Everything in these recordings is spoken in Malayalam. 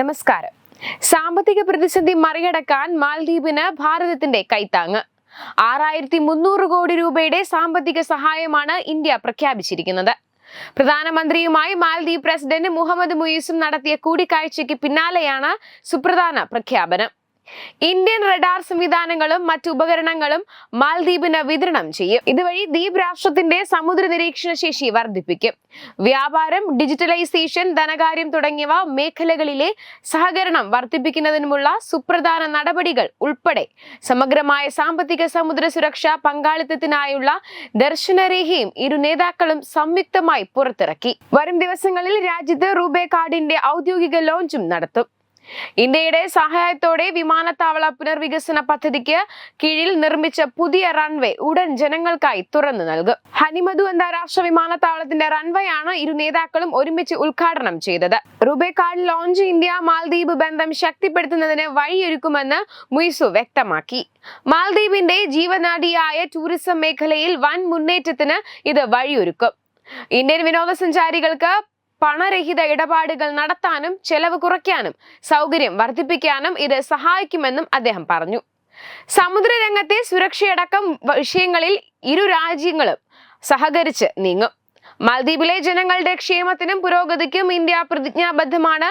നമസ്കാരം. സാമ്പത്തിക പ്രതിസന്ധി മറികടക്കാൻ മാൽദ്വീപിന് ഭാരതത്തിന്റെ കൈത്താങ്ങ്. ആറായിരത്തി മുന്നൂറ് കോടി രൂപയുടെ സാമ്പത്തിക സഹായമാണ് ഇന്ത്യ പ്രഖ്യാപിച്ചിരിക്കുന്നത്. പ്രധാനമന്ത്രിയുമായി മാൽദ്വീപ് പ്രസിഡന്റ് മുഹമ്മദ് മുയിസും നടത്തിയ കൂടിക്കാഴ്ചയ്ക്ക് പിന്നാലെയാണ് സുപ്രധാന പ്രഖ്യാപനം. ഇന്ത്യൻ റഡാർ സംവിധാനങ്ങളും മറ്റു ഉപകരണങ്ങളും മാൽദ്വീപിന് വിതരണം ചെയ്യും. ഇതുവഴി ദ്വീപ് രാഷ്ട്രത്തിന്റെ സമുദ്ര നിരീക്ഷണ ശേഷി വർദ്ധിപ്പിക്കും. വ്യാപാരം ഡിജിറ്റലൈസേഷൻ ധനകാര്യം തുടങ്ങിയവ മേഖലകളിലെ സഹകരണം വർദ്ധിപ്പിക്കുന്നതിനുമുള്ള സുപ്രധാന നടപടികൾ ഉൾപ്പെടെ സമഗ്രമായ സാമ്പത്തിക സമുദ്ര സുരക്ഷ പങ്കാളിത്തത്തിനായുള്ള ദർശനരേഖയും ഇരു നേതാക്കളും സംയുക്തമായി പുറത്തിറക്കി. വരും ദിവസങ്ങളിൽ രാജ്യത്ത് റൂബേ കാർഡിന്റെ ഔദ്യോഗിക ലോഞ്ചും നടത്തും. ഇന്ത്യയുടെ സഹായത്തോടെ വിമാനത്താവള പുനർവികസന പദ്ധതിക്ക് കീഴിൽ നിർമ്മിച്ച പുതിയ റൺവേ ഉടൻ ജനങ്ങൾക്കായി തുറന്നു നൽകും. ഹനിമധു അന്താരാഷ്ട്ര വിമാനത്താവളത്തിന്റെ റൺവേ ആണ് ഇരു നേതാക്കളും ഒരുമിച്ച് ഉദ്ഘാടനം ചെയ്തത്. RuPay card launch India Maldives ബന്ധം ശക്തിപ്പെടുത്തുന്നതിന് വഴിയൊരുക്കുമെന്ന് മുയിസു വ്യക്തമാക്കി. മാൽദ്വീപിന്റെ ജീവനാഡിയായ ടൂറിസം മേഖലയിൽ വൻ മുന്നേറ്റത്തിന് ഇത് വഴിയൊരുക്കും. ഇന്ത്യൻ വിനോദസഞ്ചാരികൾക്ക് പണരഹിത ഇടപാടുകൾ നടത്താനും ചെലവ് കുറയ്ക്കാനും സൗകര്യം വർദ്ധിപ്പിക്കാനും ഇത് സഹായിക്കുമെന്നും അദ്ദേഹം പറഞ്ഞു. സമുദ്രരംഗത്തെ സുരക്ഷയടക്കം വിഷയങ്ങളിൽ ഇരു രാജ്യങ്ങളും സഹകരിച്ച് നീങ്ങും. മാൽദ്വീപിലെ ജനങ്ങളുടെ ക്ഷേമത്തിനും പുരോഗതിക്കും ഇന്ത്യ പ്രതിജ്ഞാബദ്ധമാണ്.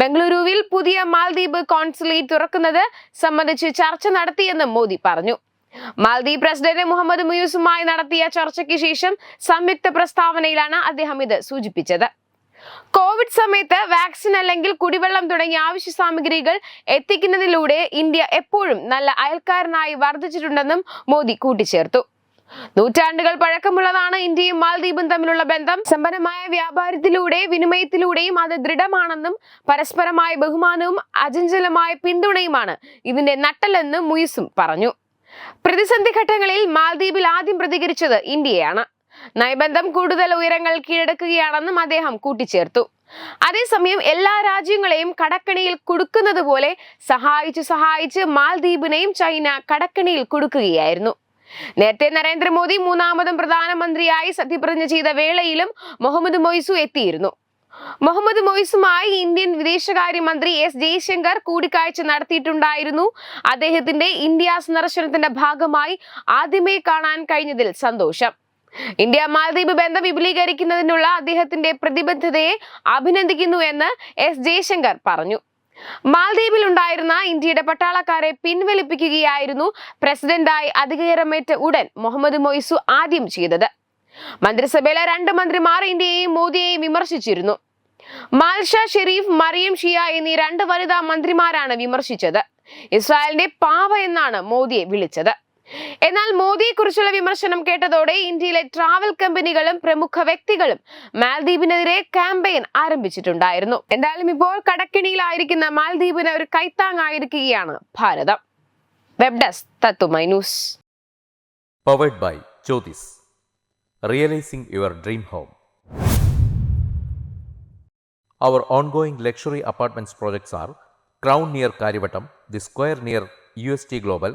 ബംഗളൂരുവിൽ പുതിയ മാൽദ്വീപ് കോൺസുലേറ്റ് തുറക്കുന്നത് സംബന്ധിച്ച് ചർച്ച നടത്തിയെന്നും മോദി പറഞ്ഞു. മാൽദ്വീപ് പ്രസിഡന്റ് മുഹമ്മദ് മുയൂസുമായി നടത്തിയ ചർച്ചയ്ക്ക് ശേഷം സംയുക്ത പ്രസ്താവനയിലാണ് അദ്ദേഹം ഇത് സൂചിപ്പിച്ചത്. കോവിഡ് സമയത്ത് വാക്സിൻ അല്ലെങ്കിൽ കുടിവെള്ളം തുടങ്ങിയ ആവശ്യ സാമഗ്രികൾ എത്തിക്കുന്നതിലൂടെ ഇന്ത്യ എപ്പോഴും നല്ല അയൽക്കാരനായി വർദ്ധിച്ചിട്ടുണ്ടെന്നും മോദി കൂട്ടിച്ചേർത്തു. നൂറ്റാണ്ടുകൾ പഴക്കമുള്ളതാണ് ഇന്ത്യയും മാൽദ്വീപും തമ്മിലുള്ള ബന്ധം. സമ്പന്നമായ വ്യാപാരത്തിലൂടെ വിനിമയത്തിലൂടെയും അത് ദൃഢമാണെന്നും പരസ്പരമായ ബഹുമാനവും അചഞ്ചലമായ പിന്തുണയുമാണ് ഇതിന്റെ നട്ടലെന്നും മുയിസും പറഞ്ഞു. പ്രതിസന്ധി ഘട്ടങ്ങളിൽ മാൽദ്വീപിൽ ആദ്യം പ്രതികരിച്ചത് ഇന്ത്യയാണ് നയബന്ധം കൂടുതൽ ഉയരങ്ങൾ കീഴടക്കുകയാണെന്നും അദ്ദേഹം കൂട്ടിച്ചേർത്തു. അതേസമയം എല്ലാ രാജ്യങ്ങളെയും കടക്കണിയിൽ കുടുക്കുന്നത് പോലെ സഹായിച്ചു സഹായിച്ച് മാൽദ്വീപിനെയും ചൈന കടക്കണിയിൽ കുടുക്കുകയായിരുന്നു. നേരത്തെ നരേന്ദ്രമോദി മൂന്നാമതും പ്രധാനമന്ത്രിയായി സത്യപ്രതിജ്ഞ ചെയ്ത വേളയിലും മുഹമ്മദ് മൊയ്സു എത്തിയിരുന്നു. മുഹമ്മദ് മൊയ്സുമായി ഇന്ത്യൻ വിദേശകാര്യമന്ത്രി എസ് ജയശങ്കർ കൂടിക്കാഴ്ച നടത്തിയിട്ടുണ്ടായിരുന്നു. അദ്ദേഹത്തിന്റെ ഇന്ത്യ സന്ദർശനത്തിന്റെ ഭാഗമായി ആദ്യമേ കാണാൻ കഴിഞ്ഞതിൽ സന്തോഷം. ഇന്ത്യ മാലദ്വീപ് ബന്ധം വിപുലീകരിക്കുന്നതിനുള്ള അദ്ദേഹത്തിന്റെ പ്രതിബദ്ധതയെ അഭിനന്ദിക്കുന്നു എന്ന് എസ് ജയശങ്കർ പറഞ്ഞു. മാലദ്വീപിൽ ഉണ്ടായിരുന്ന ഇന്ത്യയുടെ പട്ടാളക്കാരെ പിൻവലിപ്പിക്കുകയായിരുന്നു പ്രസിഡന്റായി അധികാരമേറ്റ ഉടൻ മുഹമ്മദ് മൊയ്സു ആദ്യം ചെയ്തത്. മന്ത്രിസഭയിലെ രണ്ട് മന്ത്രിമാർ ഇന്ത്യയെയും മോദിയെയും വിമർശിച്ചിരുന്നു. മാൽഷ ഷെരീഫ് മറിയം ഷിയ എന്നീ രണ്ട് വനിതാ മന്ത്രിമാരാണ് വിമർശിച്ചത്. ഇസ്രായേലിന്റെ പാവ എന്നാണ് മോദിയെ വിളിച്ചത്. എന്നാൽ മോദിയെ കുറിച്ചുള്ള വിമർശനം കേട്ടതോടെ ഇന്ത്യയിലെ ട്രാവൽ കമ്പനികളും പ്രമുഖ വ്യക്തികളും മാൽദ്വീപിനെതിരെ ക്യാമ്പയിൻ ആരംഭിച്ചിട്ടുണ്ടായിരുന്നു. എന്തായാലും ഇപ്പോൾ കടക്കിണിയിലായിരിക്കുന്ന മാൽദ്വീപിന് ഒരു കൈത്താങ്ങായിരിക്കുകയാണ് ഭാരതം. വെബ് ഡെസ്ക് തത്തുമൈ news. Powered by Jyothis realising your dream home our ongoing luxury apartments projects are crown near Kariavattam the square near U S T Crown